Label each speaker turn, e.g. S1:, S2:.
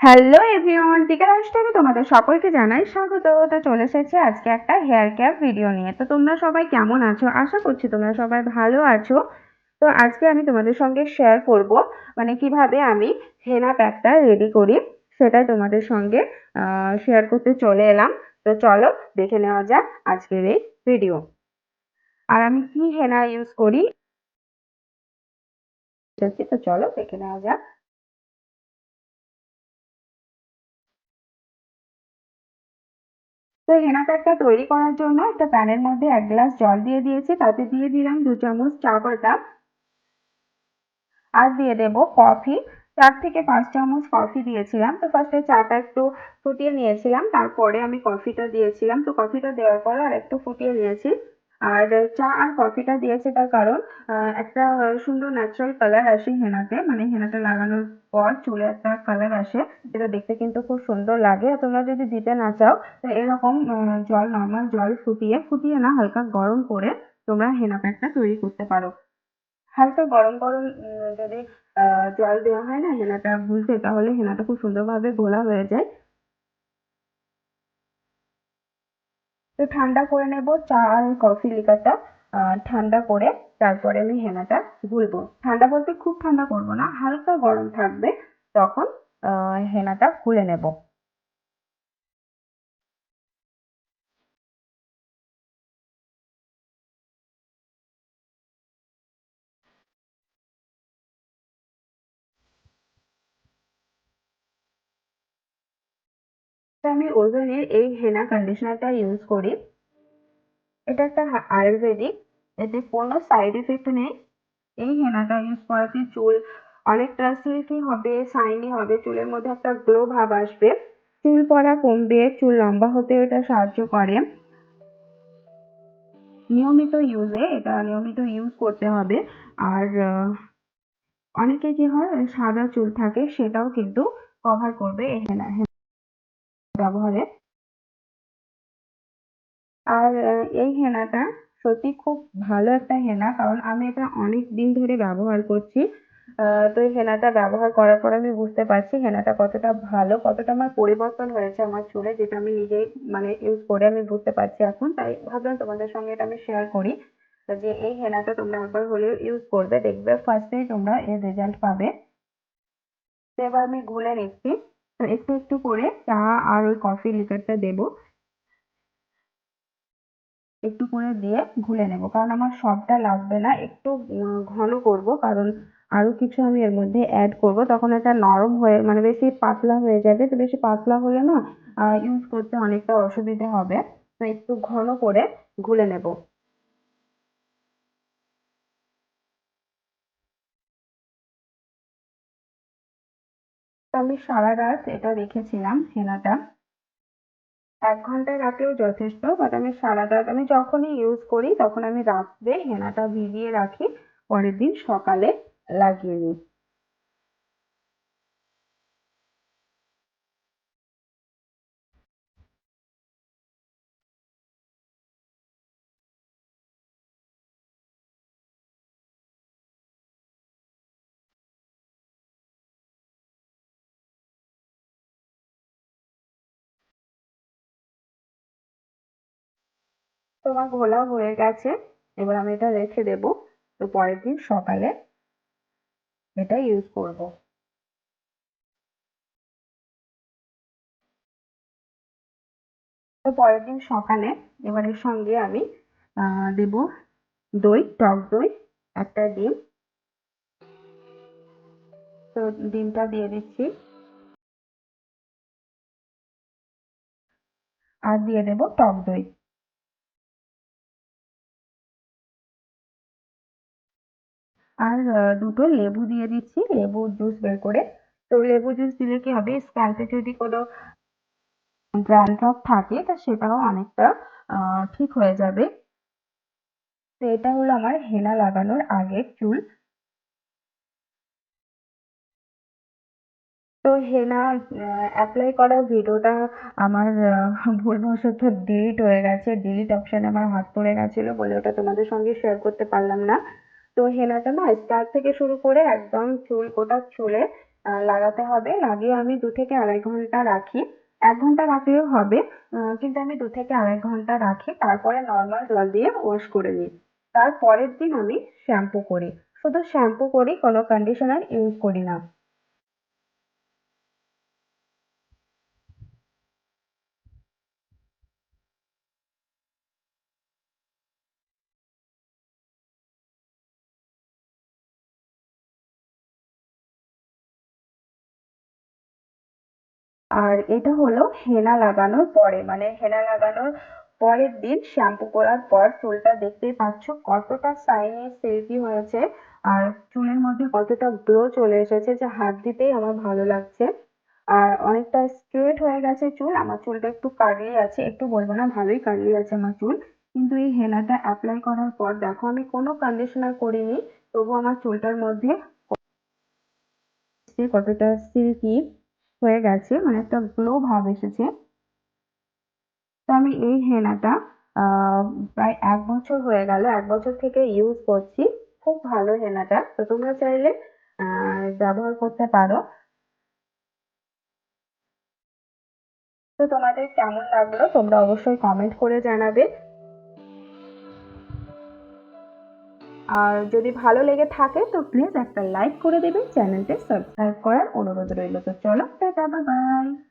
S1: Hello everyone টিকা লাইফস্টাইলে তোমাদের সকলকে জানাই স্বাগত। তো চলে এসেছে আজকে একটা হেয়ার কেয়ার ভিডিও নিয়ে। তো তোমরা সবাই কেমন আছো? আশা করছি তোমরা সবাই ভালো আছো। তো আজকে আমি তোমাদের সঙ্গে শেয়ার করব মানে কীভাবে আমি হেনা প্যাকটা রেডি করি, সেটাই তোমাদের সঙ্গে শেয়ার করতে চলে এলাম। তো চলো দেখে নেওয়া যাক আজকের এই ভিডিও আর আমি কি হেনা ইউজ করি? তো চলো দেখে নেওয়া যাক। তো হেনা প্যাকটা তৈরি করার জন্য একটা প্যানের মধ্যে এক গ্লাস জল দিয়ে দিয়েছি, তাতে দিয়ে দিলাম দু চামচ চা পাতা আর দিয়ে দেব কফি। চার থেকে পাঁচ চামচ কফি দিয়েছিলাম। তো ফার্স্টে চাটা একটু ফুটিয়ে নিয়েছিলাম, তারপরে আমি কফিটা দিয়েছিলাম। তো কফিটা দেওয়ার পরে আর একটু ফুটিয়ে নিয়েছি। আর চা আর কফিটা দিয়েছে তার কারণ, আহ, একটা সুন্দর ন্যাচারাল কালার আসে হেনাতে মানে হেনাটা লাগানোর পর চুলে একটা কালার আসে, যেটা দেখতে কিন্তু খুব সুন্দর লাগে। তোমরা যদি দিতে না চাও, তো এরকম জল নর্মাল জল ফুটিয়ে ফুটিয়ে না হালকা গরম করে তোমরা হেনা প্যাকটা তৈরি করতে পারো। হালকা গরম গরম যদি জল দেওয়া হয় না হেনাটা গুলতে, তাহলে হেনাটা খুব সুন্দরভাবে ঘোলা হয়ে যায়। তো ঠান্ডা করে নেব চা আর কফি লিকারটা ঠান্ডা করে তারপরে আমি হেনাটা গুলবো। ঠান্ডা বলতে খুব ঠান্ডা করব না, হালকা গরম থাকবে, তখন হেনাটা গুলে নেব। আমি ওজনের এই হেনা কন্ডিশনারটা ইউজ করি। এটা একটা আয়ুর্বেদিক এতে কোনো সাইড এফেক্ট নেই। এই হেনাটা ইউজ করাতে চুল অনেকটা সিল্কি হবে শাইনি হবে, চুলের মধ্যে একটা গ্লো ভাব আসবে। চুল পড়া কমবে, চুল লম্বা হতে এটা সাহায্য করে। নিয়মিত ইউজে এটা নিয়মিত ইউজ করতে হবে। আর অনেকে কি হয় সাদা চুল থাকে সেটাও কিন্তু কভার করবে এই হেনা ব্যবহারে। আর এই হেনাটা সত্যি খুব ভালো একটা হেনা, কারণ আমি এটা অনেক দিন ধরে ব্যবহার করছি। তো এই হেনাটা ব্যবহার করার পর আমি বুঝতে পারছি হেনাটা কতটা ভালো, কতটা আমার পরিবর্তন হয়েছে আমার চুলে, যেটা আমি নিজেই মানে ইউজ করে আমি বুঝতে পারছি এখন। তাই ভাবলাম তোমাদের সঙ্গে এটা আমি শেয়ার করি। যে এই হেনাটা তোমরা একবার হলেও ইউজ করবে, দেখবে ফার্স্টেই তোমরা এর রেজাল্ট পাবে। এবার আমি গুলে নিচ্ছি। একটু একটু করে চা আর ওই কফি লিকারটা দেবো। একটু করে দিয়ে ঘুলে নেব, কারণ আমার সবটা লাগবে না। একটু ঘন করব, কারণ আরও কিছু আমি এর মধ্যে অ্যাড করব। তখন এটা নরম হয়ে মানে বেশি পাতলা হয়ে যাবে। তো বেশি পাতলা হলে না ইউজ করতে অনেকটা অসুবিধে হবে। তো একটু ঘন করে ঘুলে নেব। আমি সারা রাত এটা রেখেছিলাম হেনাটা। এক ঘণ্টা রাখলেও যথেষ্ট বাট আমি সারা রাত, আমি যখনই ইউজ করি তখন আমি রাত্রে হেনাটা ভিজিয়ে রাখি, পরের দিন সকালে লাগিয়ে নিই। তো আমার ঘোলা হয়ে গেছে, এবার আমি এটা রেখে দেব। তো পরের দিন সকালে এটা ইউজ করব। তো পরের দিন সকালে এবারের সঙ্গে আমি দেব দই, টক দই, একটা ডিম। তো ডিমটা দিয়ে দিচ্ছি। আর দিয়ে দেব টক দই। আর দুটো লেবু দিয়ে দিচ্ছি লেবুর জুস বের করে। তো লেবু জুস দিলে কি হবে? স্ক্যাল্পে যদি কোনো ড্যান্ড্রফ থাকে, তা সেটাও অনেকটা ঠিক হয়ে যাবে। তো এটা হলো আমার হেনা লাগানোর আগের চুল। তো হেনা অ্যাপ্লাই করার ভিডিওটা আমার ভুলবশত ডিলিট হয়ে গেছে। ডিলিট অপশানে আমার হাত পড়ে গেছিল বলে ওটা তোমাদের সঙ্গে শেয়ার করতে পারলাম না। তো হেনাটা না স্টার থেকে শুরু করে একদম চুল, গোটা চুলে লাগাতে হবে। লাগিয়ে আমি দু থেকে আড়াই ঘণ্টা রাখি। এক ঘণ্টা রাখলেও হবে কিন্তু আমি দু থেকে আড়াই ঘণ্টা রাখি। তারপরে নর্মাল জল দিয়ে ওয়াশ করে নিই। তারপরের দিন আমি শ্যাম্পু করি। শুধু শ্যাম্পু করি, কোনো কন্ডিশনার ইউজ করি না। আর এটা হলো হেনা লাগানোর পরে মানে হেনা লাগানোর পরের দিন শ্যাম্পু করার পর চুলটা দেখতেই পাচ্ছ কতটা শাইনি সিল্কি হয়েছে আর চুলের মধ্যে কতটা গ্লো চলে এসেছে যে হাত দিতেই আমার ভালো লাগছে। আর অনেকটা স্ট্রেট হয়ে গেছে চুল, আমার চুলটা একটু কার্লি আছে, একটু বলব না ভালোই কার্লি আছে আমার চুল, কিন্তু এই হেনাটা অ্যাপ্লাই করার পর দেখো আমি কোনো কন্ডিশনার করিনি, তবু আমার চুলটার মধ্যে কতটা সিল্কি হয়ে গেছে মানে একটা গ্লো ভাব এসেছে। তো আমি এই হেনাটা প্রায় এক বছর হয়ে গেল, এক বছর থেকে ইউজ করছি। খুব ভালো হেনাটা। তো তোমরা চাইলে ব্যবহার করতে পারো। তো তোমাদের কেমন লাগল তোমরা অবশ্যই কমেন্ট করে জানাবে। আর যদি ভালো লেগে থাকে, তো প্লিজ একটা লাইক করে দেবে চ্যানেলটা সাবস্ক্রাইব করার অনুরোধ রইল। তো চলো, টাটা বাই